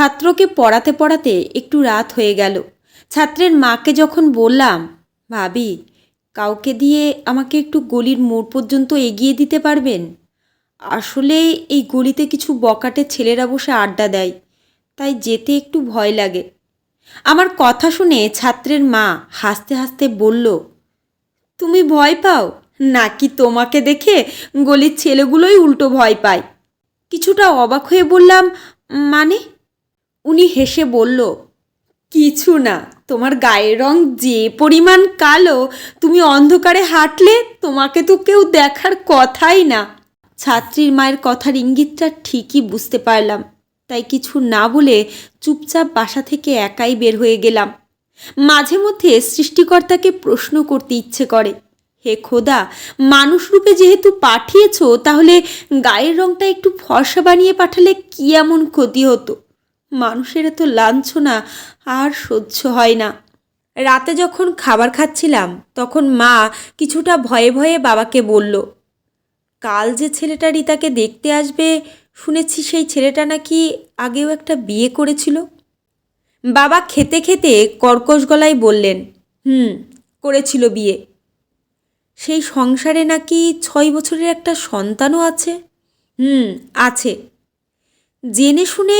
ছাত্রকে পড়াতে পড়াতে একটু রাত হয়ে গেল। ছাত্রের মাকে যখন বললাম, ভাবি, কাউকে দিয়ে আমাকে একটু গলির মোড় পর্যন্ত এগিয়ে দিতে পারবেন? আসলে এই গলিতে কিছু বকাটে ছেলেরা বসে আড্ডা দেয়, তাই যেতে একটু ভয় লাগে। আমার কথা শুনে ছাত্রের মা হাসতে হাসতে বলল, তুমি ভয় পাও? নাকি তোমাকে দেখে গলির ছেলেগুলোই উল্টো ভয় পায়? কিছুটা অবাক হয়ে বললাম মানে? উনি হেসে বলল, কিছু না, তোমার গায়ের রং যে পরিমাণ কালো, তুমি অন্ধকারে হাঁটলে তোমাকে তো কেউ দেখার কথাই না। ছাত্রীর মায়ের কথার ইঙ্গিতটা ঠিকই বুঝতে পারলাম, তাই কিছু না বলে চুপচাপ বাসা থেকে একাই বের হয়ে গেলাম। মাঝে মধ্যে সৃষ্টিকর্তাকে প্রশ্ন করতে ইচ্ছে করে, হে খোদা, মানুষ রূপে যেহেতু পাঠিয়েছ, তাহলে গায়ের রংটা একটু ফর্সা বানিয়ে পাঠালে কি এমন ক্ষতি হতো? মানুষের এত লাঞ্ছনা আর সহ্য হয় না। রাতে যখন খাবার খাচ্ছিলাম, তখন মা কিছুটা ভয়ে ভয়ে বাবাকে বলল, কাল যে ছেলেটা রিতাকে দেখতে আসবে, শুনেছি সেই ছেলেটা নাকি আগেও একটা বিয়ে করেছিল। বাবা খেতে খেতে কর্কশ গলায় বললেন, হুম, করেছিল বিয়ে। সেই সংসারে নাকি ছয় বছরের একটা সন্তানও আছে? হুম, আছে। জেনে শুনে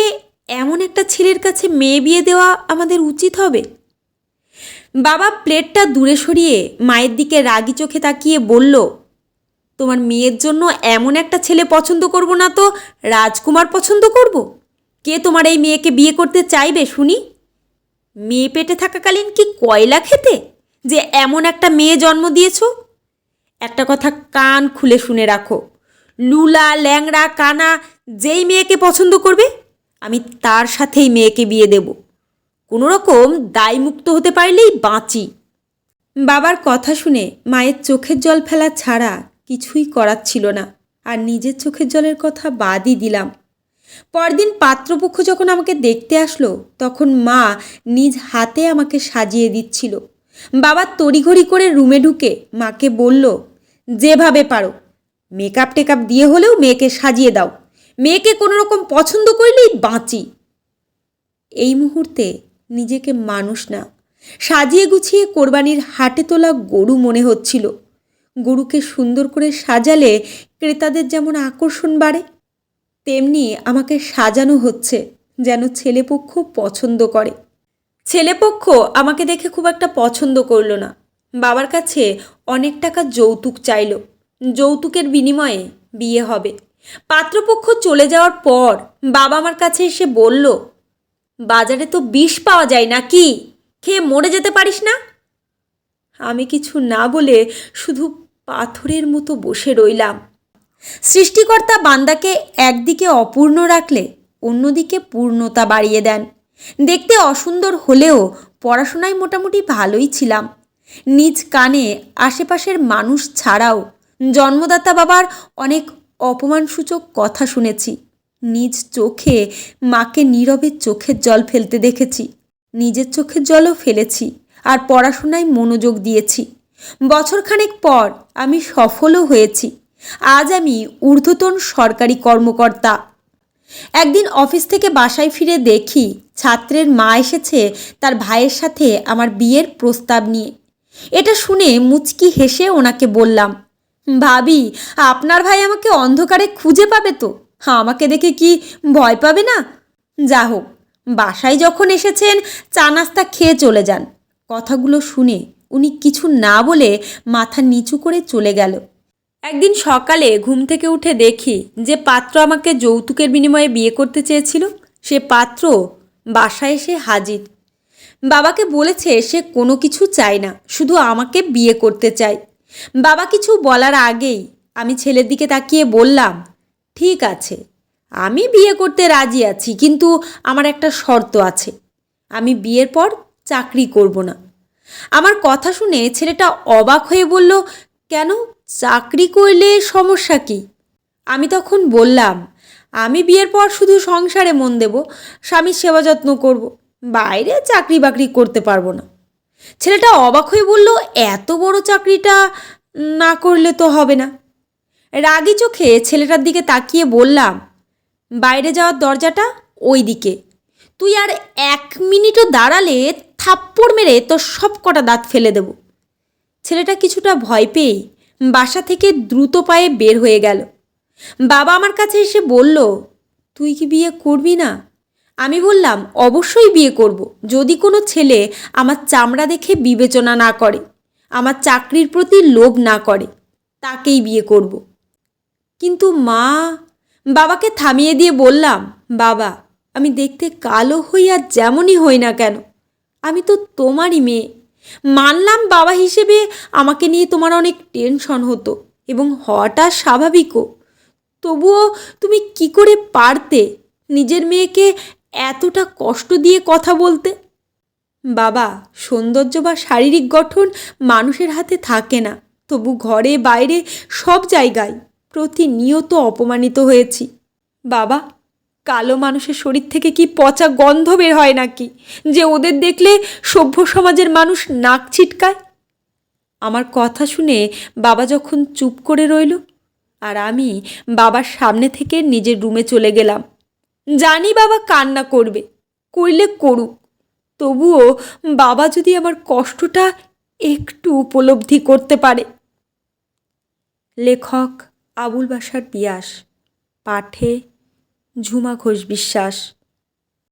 এমন একটা ছেলের কাছে মেয়ে বিয়ে দেওয়া আমাদের উচিত হবে? বাবা প্লেটটা দূরে সরিয়ে মায়ের দিকে রাগি চোখে তাকিয়ে বলল, তোমার মেয়ের জন্য এমন একটা ছেলে পছন্দ করব না তো? রাজকুমার পছন্দ করব? কে তোমার এই মেয়েকে বিয়ে করতে চাইবে, শুনি? মেয়ে পেটে থাকাকালীন কি কয়লা খেতে যে এমন একটা মেয়ে জন্ম দিয়েছ? একটা কথা কান খুলে শুনে রাখো। লুলা, ল্যাংড়া, কানা, যেই মেয়েকে পছন্দ করবে আমি তার সাথেই মেয়েকে বিয়ে দেব। কোনো রকম দায়মুক্ত হতে পারলেই বাঁচি। বাবার কথা শুনে মায়ের চোখের জল ফেলা ছাড়া কিছুই করার ছিল না, আর নিজের চোখের জলের কথা বাদই দিলাম। পরদিন পাত্রপক্ষ যখন আমাকে দেখতে আসলো, তখন মা নিজ হাতে আমাকে সাজিয়ে দিচ্ছিল। বাবা তড়িঘড়ি করে রুমে ঢুকে মাকে বলল, যেভাবে পারো মেকআপ টেকআপ দিয়ে হলেও মেয়েকে সাজিয়ে দাও। মেয়েকে কোনো রকম পছন্দ করলেই বাঁচি। এই মুহূর্তে নিজেকে মানুষ না, সাজিয়ে গুছিয়ে কোরবানির হাটে তোলা গরু মনে হচ্ছিল। গরুকে সুন্দর করে সাজালে ক্রেতাদের যেমন আকর্ষণ বাড়ে, তেমনি আমাকে সাজানো হচ্ছে যেন ছেলেপক্ষ পছন্দ করে। ছেলেপক্ষ আমাকে দেখে খুব একটা পছন্দ করল না। বাবার কাছে অনেক টাকা যৌতুক চাইলো। যৌতুকের বিনিময়ে বিয়ে হবে। পাত্রপক্ষ চলে যাওয়ার পর বাবা আমার কাছে এসে বলল, বাজারে তো বিষ পাওয়া যায় না কি খেয়ে মরে যেতে পারিস না? আমি কিছু না বলে শুধু পাথরের মতো বসে রইলাম। সৃষ্টিকর্তা বান্দাকে একদিকে অপূর্ণ রাখলে অন্যদিকে পূর্ণতা বাড়িয়ে দেন। দেখতে অসুন্দর হলেও পড়াশোনায় মোটামুটি ভালোই ছিলাম। নিজ কানে আশেপাশের মানুষ ছাড়াও জন্মদাতা বাবার অনেক অপমানসূচক কথা শুনেছি। নিজ চোখে মাকে নীরবে চোখের জল ফেলতে দেখেছি। নিজের চোখের জলও ফেলেছি আর পড়াশোনায় মনোযোগ দিয়েছি। বছরখানেক পর আমি সফলও হয়েছি। আজ আমি ঊর্ধ্বতন সরকারি কর্মকর্তা। একদিন অফিস থেকে বাসায় ফিরে দেখি ছাত্রের মা এসেছে তার ভাইয়ের সাথে আমার বিয়ের প্রস্তাব নিয়ে। এটা শুনে মুচকি হেসে ওনাকে বললাম ভাবি, আপনার ভাই আমাকে অন্ধকারে খুঁজে পাবে তো। আমাকে দেখে কি ভয় পাবে না? যা হোক, বাসায় যখন এসেছেন, চা নাস্তা খেয়ে চলে যান। কথাগুলো শুনে উনি কিছু না বলে মাথা নিচু করে চলে গেল। একদিন সকালে ঘুম থেকে উঠে দেখি যে পাত্র আমাকে যৌতুকের বিনিময়ে বিয়ে করতে চেয়েছিল। সে পাত্র বাসায় এসে হাজির। বাবাকে বলেছে সে কোনো কিছু চায় না, শুধু আমাকে বিয়ে করতে চায়। বাবা কিছু বলার আগেই আমি ছেলের দিকে তাকিয়ে বললাম, ঠিক আছে, আমি বিয়ে করতে রাজি আছি, কিন্তু আমার একটা শর্ত আছে। আমি বিয়ের পর চাকরি করব না। আমার কথা শুনে ছেলেটা অবাক হয়ে বলল, কেন? চাকরি করলে সমস্যা কি? আমি তখন বললাম, আমি বিয়ের পর শুধু সংসারে মন দেব, স্বামীর সেবা যত্ন করব, বাইরে চাকরি বাকরি করতে পারব না। ছেলেটা অবাক হয়ে বলল, এত বড় চাকরিটা না করলে তো হবে না। রাগি চোখে ছেলেটার দিকে তাকিয়ে বললাম, বাইরে যাওয়ার দরজাটা ওই দিকে তুই আর এক মিনিটও দাঁড়ালে থাপ্পড় মেরে তোর সব কটা দাঁত ফেলে দেব। ছেলেটা কিছুটা ভয় পেয়ে বাসা থেকে দ্রুত পায়ে বের হয়ে গেল। বাবা আমার কাছে এসে বলল, তুই কি বিয়ে করবি না? আমি বললাম, অবশ্যই বিয়ে করব। যদি কোনো ছেলে আমার চামড়া দেখে বিবেচনা না করে, আমার চাকরির প্রতি লোভ না করে, তাকেই বিয়ে করব। কিন্তু মা, বাবাকে থামিয়ে দিয়ে বললাম, বাবা, আমি দেখতে কালো হই আর যেমনই হই না কেন, আমি তো তোমারই মেয়ে। মানলাম বাবা হিসেবে আমাকে নিয়ে তোমার অনেক টেনশন হতো এবং হওয়াটা স্বাভাবিকও। তবুও তুমি কি করে পারতে নিজের মেয়েকে এতটা কষ্ট দিয়ে কথা বলতে? বাবা, সৌন্দর্য বা শারীরিক গঠন মানুষের হাতে থাকে না। তবু ঘরে, বাইরে, সব জায়গায় প্রতিনিয়ত অপমানিত হয়েছি। বাবা, কালো মানুষের শরীর থেকে কি পচা গন্ধ বের হয় নাকি? যে ওদের দেখলে সভ্য সমাজের মানুষ নাক ছিটকায়? আমার কথা শুনে বাবা যখন চুপ করে রইল, আর আমি বাবার সামনে থেকে নিজের রুমে চলে গেলাম। জানি বাবা কান্না করবে করলে করুক। তবুও বাবা যদি আমার কষ্টটা একটু উপলব্ধি করতে পারে। লেখক আবুল বাসার পিয়াস, পাঠে ঝুমা ঘোষ বিশ্বাস।